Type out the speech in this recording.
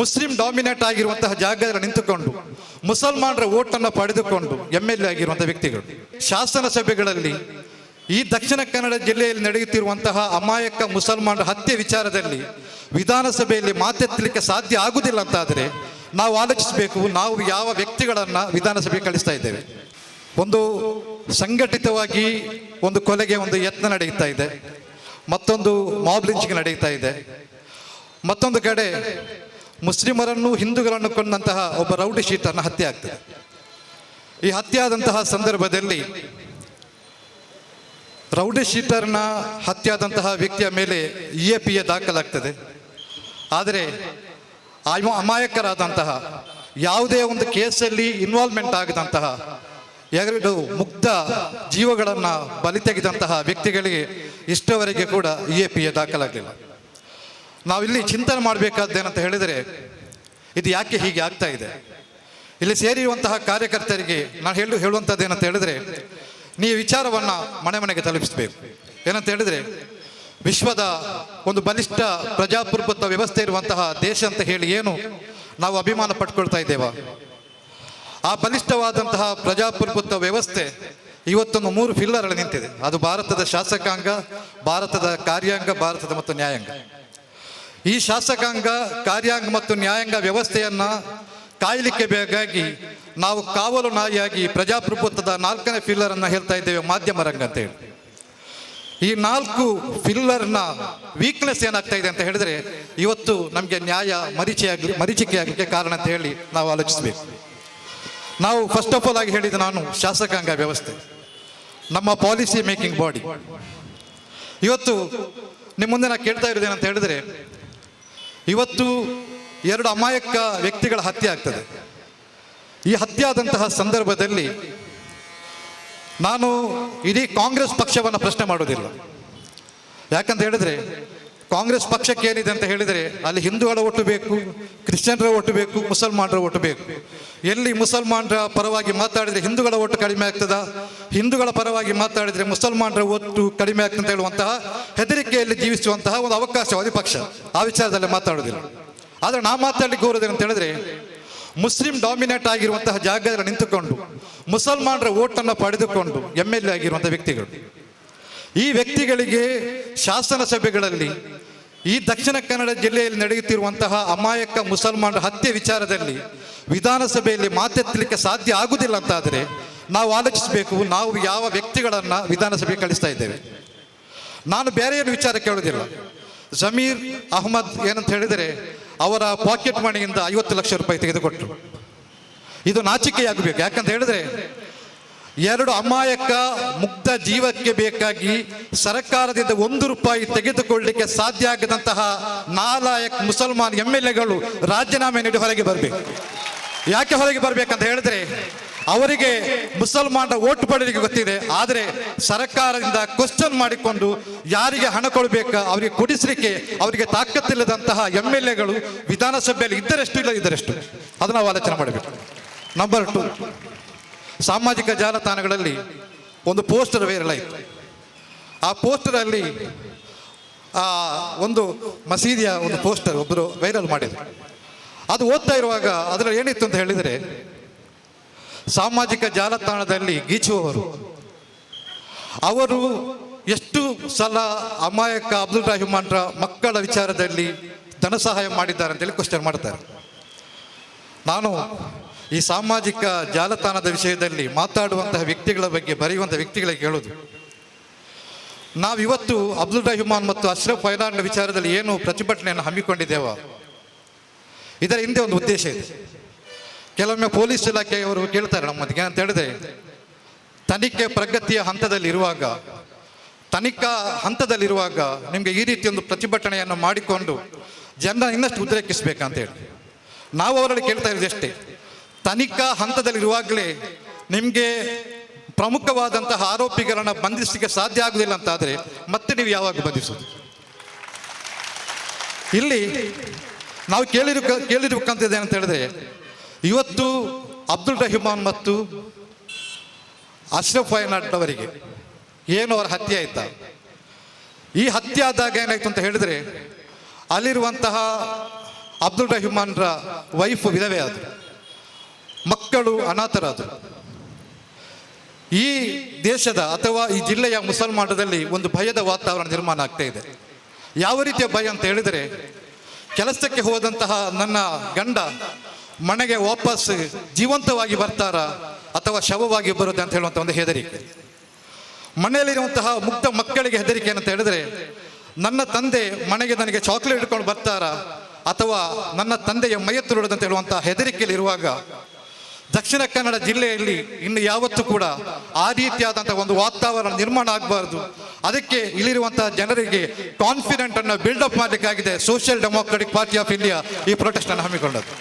Muslim dominate ಆಗಿರುವಂತಹ ಜಾಗದಲ್ಲಿ ನಿಂತುಕೊಂಡು, ಮುಸಲ್ಮಾನರ ಓಟನ್ನು ಪಡೆದುಕೊಂಡು ಎಂ ಎಲ್ ಎ ಆಗಿರುವಂತಹ ವ್ಯಕ್ತಿಗಳು. ಶಾಸನ ಸಭೆಗಳಲ್ಲಿ ಈ ದಕ್ಷಿಣ ಕನ್ನಡ ಜಿಲ್ಲೆಯಲ್ಲಿ ನಡೆಯುತ್ತಿರುವಂತಹ ಅಮಾಯಕ ಮುಸಲ್ಮಾನರ ಹತ್ಯೆ ವಿಚಾರದಲ್ಲಿ ವಿಧಾನಸಭೆಯಲ್ಲಿ ಮಾತೆತ್ತಲಿಕ್ಕೆ ಸಾಧ್ಯ ಆಗುವುದಿಲ್ಲ ಅಂತಾದರೆ ನಾವು ಆಲೋಚಿಸಬೇಕು, ನಾವು ಯಾವ ವ್ಯಕ್ತಿಗಳನ್ನು ವಿಧಾನಸಭೆಗೆ ಕಳಿಸ್ತಾ ಇದ್ದೇವೆ. ಒಂದು ಸಂಘಟಿತವಾಗಿ ಒಂದು ಕೊಲೆಗೆ ಒಂದು ಯತ್ನ ನಡೆಯುತ್ತಾ ಇದೆ, ಮತ್ತೊಂದು ಮಾಬ್ ಲಿಂಚಿಂಗ್ ನಡೆಯುತ್ತಾ ಇದೆ, ಮತ್ತೊಂದು ಕಡೆ ಮುಸ್ಲಿಮರನ್ನು ಹಿಂದೂಗಳನ್ನು ಕೊಂದಂತಹ ಒಬ್ಬ ರೌಡಿ ಶೀಟನ್ನು ಹತ್ಯೆ ಆಗ್ತದೆ. ಈ ಹತ್ಯೆ ಆದಂತಹ ಸಂದರ್ಭದಲ್ಲಿ ರೌಡಿ ಶೀಟರ್ನ ಹತ್ಯೆ ವ್ಯಕ್ತಿಯ ಮೇಲೆ ಇ ಎ ಪಿ ಎ ದಾಖಲಾಗ್ತದೆ. ಆದರೆ ಅಮ- ಅಮಾಯಕರಾದಂತಹ ಯಾವುದೇ ಒಂದು ಕೇಸಲ್ಲಿ ಇನ್ವಾಲ್ವ್ಮೆಂಟ್ ಆಗದಂತಹ ಎರಡು ಮುಕ್ತ ಜೀವಗಳನ್ನು ಬಲಿ ತೆಗೆದಂತಹ ವ್ಯಕ್ತಿಗಳಿಗೆ ಇಷ್ಟವರೆಗೆ ಕೂಡ ಇ ಎ ಪಿ ಎ ದಾಖಲಾಗಲಿಲ್ಲ. ನಾವಿಲ್ಲಿ ಚಿಂತನೆ ಮಾಡಬೇಕಾದ್ದೇನಂತ ಹೇಳಿದರೆ, ಇದು ಯಾಕೆ ಹೀಗೆ ಆಗ್ತಾ ಇದೆ? ಇಲ್ಲಿ ಸೇರಿರುವಂತಹ ಕಾರ್ಯಕರ್ತರಿಗೆ ನಾನು ಹೇಳು ಹೇಳುವಂಥದ್ದು ಏನಂತ ಹೇಳಿದರೆ, ನೀವು ವಿಚಾರವನ್ನು ಮನೆ ಮನೆಗೆ ತಲುಪಿಸಬೇಕು. ಏನಂತ ಹೇಳಿದರೆ, ವಿಶ್ವದ ಒಂದು ಬಲಿಷ್ಠ ಪ್ರಜಾಪ್ರಭುತ್ವ ವ್ಯವಸ್ಥೆ ಇರುವಂತಹ ದೇಶ ಅಂತ ಹೇಳಿ ಏನು ನಾವು ಅಭಿಮಾನ ಪಟ್ಕೊಳ್ತಾ ಇದ್ದೇವ? ಆ ಬಲಿಷ್ಠವಾದಂತಹ ಪ್ರಜಾಪ್ರಭುತ್ವ ವ್ಯವಸ್ಥೆ ಇವತ್ತೊಂದು ಮೂರು ಫಿಲ್ಲರ್ಗಳು ನಿಂತಿದೆ. ಅದು ಭಾರತದ ಶಾಸಕಾಂಗ, ಭಾರತದ ಕಾರ್ಯಾಂಗ, ಭಾರತದ ಮತ್ತು ನ್ಯಾಯಾಂಗ. ಈ ಶಾಸಕಾಂಗ, ಕಾರ್ಯಾಂಗ ಮತ್ತು ನ್ಯಾಯಾಂಗ ವ್ಯವಸ್ಥೆಯನ್ನು ಕಾಯಲಿಕ್ಕೆ ಬೇಕಾಗಿ ನಾವು ಕಾವಲು ನಾಯಿಯಾಗಿ ಪ್ರಜಾಪ್ರಭುತ್ವದ ನಾಲ್ಕನೇ ಫಿಲ್ಲರ್ ಅನ್ನು ಹೇಳ್ತಾ ಇದ್ದೇವೆ, ಮಾಧ್ಯಮ ರಂಗ ಅಂತ ಹೇಳಿ. ಈ ನಾಲ್ಕು ಫಿಲ್ಲರ್ನ ವೀಕ್ನೆಸ್ ಏನಾಗ್ತಾ ಇದೆ ಅಂತ ಹೇಳಿದ್ರೆ, ಇವತ್ತು ನಮಗೆ ನ್ಯಾಯ ಮರೀಚಿಯಾಗಿ ಮರೀಚಿಕೆಯಾಗಲಿಕ್ಕೆ ಕಾರಣ ಅಂತ ಹೇಳಿ ನಾವು ಆಲೋಚಿಸಬೇಕು. ನಾವು ಫಸ್ಟ್ ಆಫ್ ಆಲ್ ಆಗಿ ಹೇಳಿದ ನಾನು ಶಾಸಕಾಂಗ ವ್ಯವಸ್ಥೆ, ನಮ್ಮ ಪಾಲಿಸಿ ಮೇಕಿಂಗ್ ಬಾಡಿ ಇವತ್ತು ನಿಮ್ಮ ಮುಂದೆ ನಾನು ಕೇಳ್ತಾ ಇರೋದೇನಂತ ಹೇಳಿದ್ರೆ ಇವತ್ತು ಎರಡು ಅಮಾಯಕ ವ್ಯಕ್ತಿಗಳ ಹತ್ಯೆ ಆಗ್ತದೆ. ಈ ಹತ್ಯೆ ಆದಂತಹ ಸಂದರ್ಭದಲ್ಲಿ ನಾನು ಇಡೀ ಕಾಂಗ್ರೆಸ್ ಪಕ್ಷವನ್ನು ಪ್ರಶ್ನೆ ಮಾಡೋದಿಲ್ಲ. ಯಾಕಂತ ಹೇಳಿದ್ರೆ ಕಾಂಗ್ರೆಸ್ ಪಕ್ಷಕ್ಕೆ ಏನಿದೆ ಅಂತ ಹೇಳಿದರೆ ಅಲ್ಲಿ ಹಿಂದೂಗಳ ಒಟ್ಟು ಬೇಕು, ಕ್ರಿಶ್ಚಿಯನ್ರ ಒಟ್ಟು ಬೇಕು, ಮುಸಲ್ಮಾನರ ಒಟ್ಟು ಬೇಕು. ಎಲ್ಲಿ ಮುಸಲ್ಮಾನರ ಪರವಾಗಿ ಮಾತಾಡಿದರೆ ಹಿಂದೂಗಳ ಒಟ್ಟು ಕಡಿಮೆ ಆಗ್ತದ, ಹಿಂದೂಗಳ ಪರವಾಗಿ ಮಾತಾಡಿದರೆ ಮುಸಲ್ಮಾನರ ಒಟ್ಟು ಕಡಿಮೆ ಆಗ್ತದೆ ಅಂತ ಹೇಳುವಂತಹ ಹೆದರಿಕೆಯಲ್ಲಿ ಜೀವಿಸುವಂತಹ ಒಂದು ಅವಕಾಶವಾದಿ ಪಕ್ಷ. ಆ ವಿಚಾರದಲ್ಲಿ ಮಾತಾಡೋದಿಲ್ಲ ಆದರೆ ನಾ ಮಾತಾಡಲಿಕ್ಕೆ ಹೋಗೋದೇನು ಅಂತ ಹೇಳಿದ್ರೆ, ಮುಸ್ಲಿಂ ಡಾಮಿನೇಟ್ ಆಗಿರುವಂತಹ ಜಾಗದಲ್ಲಿ ನಿಂತುಕೊಂಡು, ಮುಸಲ್ಮಾನರ ಓಟನ್ನು ಪಡೆದುಕೊಂಡು ಎಂ ಎಲ್ ಎ ಆಗಿರುವಂಥ ವ್ಯಕ್ತಿಗಳು. ಈ ವ್ಯಕ್ತಿಗಳಿಗೆ ಶಾಸನ ಸಭೆಗಳಲ್ಲಿ ಈ ದಕ್ಷಿಣ ಕನ್ನಡ ಜಿಲ್ಲೆಯಲ್ಲಿ ನಡೆಯುತ್ತಿರುವಂತಹ ಅಮಾಯಕ ಮುಸಲ್ಮಾನರ ಹತ್ಯೆ ವಿಚಾರದಲ್ಲಿ ವಿಧಾನಸಭೆಯಲ್ಲಿ ಮಾತೆತ್ತಲಿಕ್ಕೆ ಸಾಧ್ಯ ಆಗುವುದಿಲ್ಲ ಅಂತಾದರೆ ನಾವು ಆಲೋಚಿಸಬೇಕು, ನಾವು ಯಾವ ವ್ಯಕ್ತಿಗಳನ್ನು ವಿಧಾನಸಭೆಗೆ ಕಳಿಸ್ತಾ ಇದ್ದೇವೆ. ನಾನು ಬೇರೆ ಏನು ವಿಚಾರ ಕೇಳೋದಿಲ್ಲ ಜಮೀರ್ ಅಹಮದ್ ಏನಂತ ಹೇಳಿದರೆ ಅವರ ಪಾಕೆಟ್ ಮಣಿಯಿಂದ ಐವತ್ತು ಲಕ್ಷ ರೂಪಾಯಿ ತೆಗೆದುಕೊಟ್ಟರು ಇದು ನಾಚಿಕೆಯಾಗಬೇಕು. ಯಾಕಂತ ಹೇಳಿದ್ರೆ ಎರಡು ಅಮಾಯಕ ಮುಕ್ತ ಜೀವಕ್ಕೆ ಬೇಕಾಗಿ ಸರ್ಕಾರದಿಂದ ಒಂದು ರೂಪಾಯಿ ತೆಗೆದುಕೊಳ್ಳಲಿಕ್ಕೆ ಸಾಧ್ಯ ಆಗದಂತಹ ನಾಲಾಯಕ್ ಮುಸಲ್ಮಾನ್ ಎಂ ಎಲ್ ಎಗಳು ರಾಜೀನಾಮೆ ನೀಡಿ ಹೊರಗೆ ಬರಬೇಕು. ಯಾಕೆ ಹೊರಗೆ ಬರಬೇಕಂತ ಹೇಳಿದ್ರೆ, ಅವರಿಗೆ ಮುಸಲ್ಮಾನರ ಓಟ್ ಪಡೆಯಲಿಕ್ಕೆ ಗೊತ್ತಿದೆ. ಆದರೆ ಸರ್ಕಾರದಿಂದ ಕ್ವಶನ್ ಮಾಡಿಕೊಂಡು ಯಾರಿಗೆ ಹಣ ಕೊಡಬೇಕು, ಅವರಿಗೆ ಕೊಡಿಸಲಿಕ್ಕೆ ಅವರಿಗೆ ತಾಕತ್ತಿಲ್ಲದಂತಹ ಎಂ ಎಲ್ ಎಗಳು ವಿಧಾನಸಭೆಯಲ್ಲಿ ಇದ್ದರಷ್ಟು ಇಲ್ಲ, ಇದ್ದರಷ್ಟು. ಅದನ್ನು ನಾವು ಆಲೋಚನೆ ಮಾಡಬೇಕು. ನಂಬರ್ ಟು ಸಾಮಾಜಿಕ ಜಾಲತಾಣಗಳಲ್ಲಿ ಒಂದು ಪೋಸ್ಟರ್ ವೈರಲ್ ಆಯಿತು. ಆ ಪೋಸ್ಟರಲ್ಲಿ ಆ ಒಂದು ಮಸೀದಿಯ ಒಂದು ಪೋಸ್ಟರ್ ಒಬ್ಬರು ವೈರಲ್ ಮಾಡಿದರು. ಅದು ಓದ್ತಾ ಇರುವಾಗ ಅದರಲ್ಲಿ ಏನಿತ್ತು ಅಂತ ಹೇಳಿದರೆ, ಸಾಮಾಜಿಕ ಜಾಲತಾಣದಲ್ಲಿ ಗೀಚುವವರು ಅವರು ಎಷ್ಟು ಸಲ ಅಮಾಯಕ ಅಬ್ದುಲ್ ರಹಿಮಾನ್ರ ಮಕ್ಕಳ ವಿಚಾರದಲ್ಲಿ ಧನ ಸಹಾಯ ಮಾಡಿದ್ದಾರೆ ಅಂತೇಳಿ ಕ್ವಶನ್ ಮಾಡ್ತಾರೆ. ನಾನು ಈ ಸಾಮಾಜಿಕ ಜಾಲತಾಣದ ವಿಷಯದಲ್ಲಿ ಮಾತಾಡುವಂತಹ ವ್ಯಕ್ತಿಗಳ ಬಗ್ಗೆ, ಬರೆಯುವಂತಹ ವ್ಯಕ್ತಿಗಳಿಗೆ ಹೇಳೋದು. ನಾವಿವತ್ತು ಅಬ್ದುಲ್ ರಹಿಮಾನ್ ಮತ್ತು ಅಶ್ರಫ್ ಫೈಲಾನ್ ವಿಚಾರದಲ್ಲಿ ಏನು ಪ್ರತಿಭಟನೆಯನ್ನು ಹಮ್ಮಿಕೊಂಡಿದ್ದೇವ, ಇದರ ಹಿಂದೆ ಒಂದು ಉದ್ದೇಶ ಇದೆ. ಕೆಲವೊಮ್ಮೆ ಪೊಲೀಸ್ ಇಲಾಖೆಯವರು ಕೇಳ್ತಾರೆ ನಮ್ಮೊಂದಿಗೆ ಅಂತ ಹೇಳಿದೆ ತನಿಖೆ ಪ್ರಗತಿಯ ಹಂತದಲ್ಲಿರುವಾಗ ತನಿಖಾ ಹಂತದಲ್ಲಿರುವಾಗ ನಿಮಗೆ ಈ ರೀತಿ ಒಂದು ಪ್ರತಿಭಟನೆಯನ್ನು ಮಾಡಿಕೊಂಡು ಜನ ಇನ್ನಷ್ಟು ಉದ್ರೇಕಿಸಬೇಕಂತ ಹೇಳಿ. ನಾವು ಅವರಲ್ಲಿ ಕೇಳ್ತಾ ಇರೋದು ಅಷ್ಟೇ ತನಿಖಾ ಹಂತದಲ್ಲಿರುವಾಗಲೇ ನಿಮಗೆ ಪ್ರಮುಖವಾದಂತಹ ಆರೋಪಿಗಳನ್ನ ಬಂಧಿಸಲಿಕ್ಕೆ ಸಾಧ್ಯ ಆಗುವುದಿಲ್ಲ ಅಂತಾದರೆ ಮತ್ತೆ ನೀವು ಯಾವಾಗ ಬಂಧಿಸೋದು ಇಲ್ಲಿ ನಾವು ಕೇಳಿರು ಕೇಳಿರ್ಬೇಕಂತಿದೆ ಅಂತ ಹೇಳಿದ್ರೆ, ಇವತ್ತು ಅಬ್ದುಲ್ ರಹಿಮಾನ್ ಮತ್ತು ಅಶ್ರಫ್ ವಯನಾಡ್ ಅವರಿಗೆ ಏನು ಅವರ ಹತ್ಯೆ ಆಯ್ತಾ? ಈ ಹತ್ಯೆ ಆದಾಗ ಏನಾಯ್ತು ಅಂತ ಹೇಳಿದ್ರೆ, ಅಲ್ಲಿರುವಂತಹ ಅಬ್ದುಲ್ ರಹಿಮಾನ್ರ ವೈಫ್ ವಿಧವೇ ಆದರು. ಮಕ್ಕಳು ಅನಾಥರಾದರು. ಈ ದೇಶದ ಅಥವಾ ಈ ಜಿಲ್ಲೆಯ ಮುಸಲ್ಮಾನದಲ್ಲಿ ಒಂದು ಭಯದ ವಾತಾವರಣ ನಿರ್ಮಾಣ ಆಗ್ತಾ ಇದೆ. ಯಾವ ರೀತಿಯ ಭಯ ಅಂತ ಹೇಳಿದರೆ, ಕೆಲಸಕ್ಕೆ ಹೋದಂತಹ ನನ್ನ ಗಂಡ ಮನೆಗೆ ವಾಪಸ್ ಜೀವಂತವಾಗಿ ಬರ್ತಾರ ಅಥವಾ ಶವವಾಗಿ ಬರುತ್ತೆ ಅಂತ ಹೇಳುವಂಥ ಒಂದು ಹೆದರಿಕೆ. ಮನೆಯಲ್ಲಿರುವಂತಹ ಮುಗ್ಧ ಮಕ್ಕಳಿಗೆ ಹೆದರಿಕೆ ಅಂತ ಹೇಳಿದ್ರೆ, ನನ್ನ ತಂದೆ ಮನೆಗೆ ನನಗೆ ಚಾಕ್ಲೇಟ್ ಇಟ್ಕೊಂಡು ಬರ್ತಾರಾ ಅಥವಾ ನನ್ನ ತಂದೆಯ ಮೈಯತ್ತು ಅಂತ ಹೇಳುವಂತಹ ಹೆದರಿಕೆಯಲ್ಲಿ ಇರುವಾಗ ದಕ್ಷಿಣ ಕನ್ನಡ ಜಿಲ್ಲೆಯಲ್ಲಿ ಇನ್ನು ಯಾವತ್ತೂ ಕೂಡ ಆ ರೀತಿಯಾದಂತಹ ಒಂದು ವಾತಾವರಣ ನಿರ್ಮಾಣ ಆಗಬಾರ್ದು. ಅದಕ್ಕೆ ಇಲ್ಲಿರುವಂತಹ ಜನರಿಗೆ ಕಾನ್ಫಿಡೆಂಟ್ ಅನ್ನು build up ಮಾಡಲಿಕ್ಕಾಗಿದೆ social democratic party of India ಈ ಪ್ರೊಟೆಸ್ಟ್ ಅನ್ನು ಹಮ್ಮಿಕೊಂಡದ್ದು.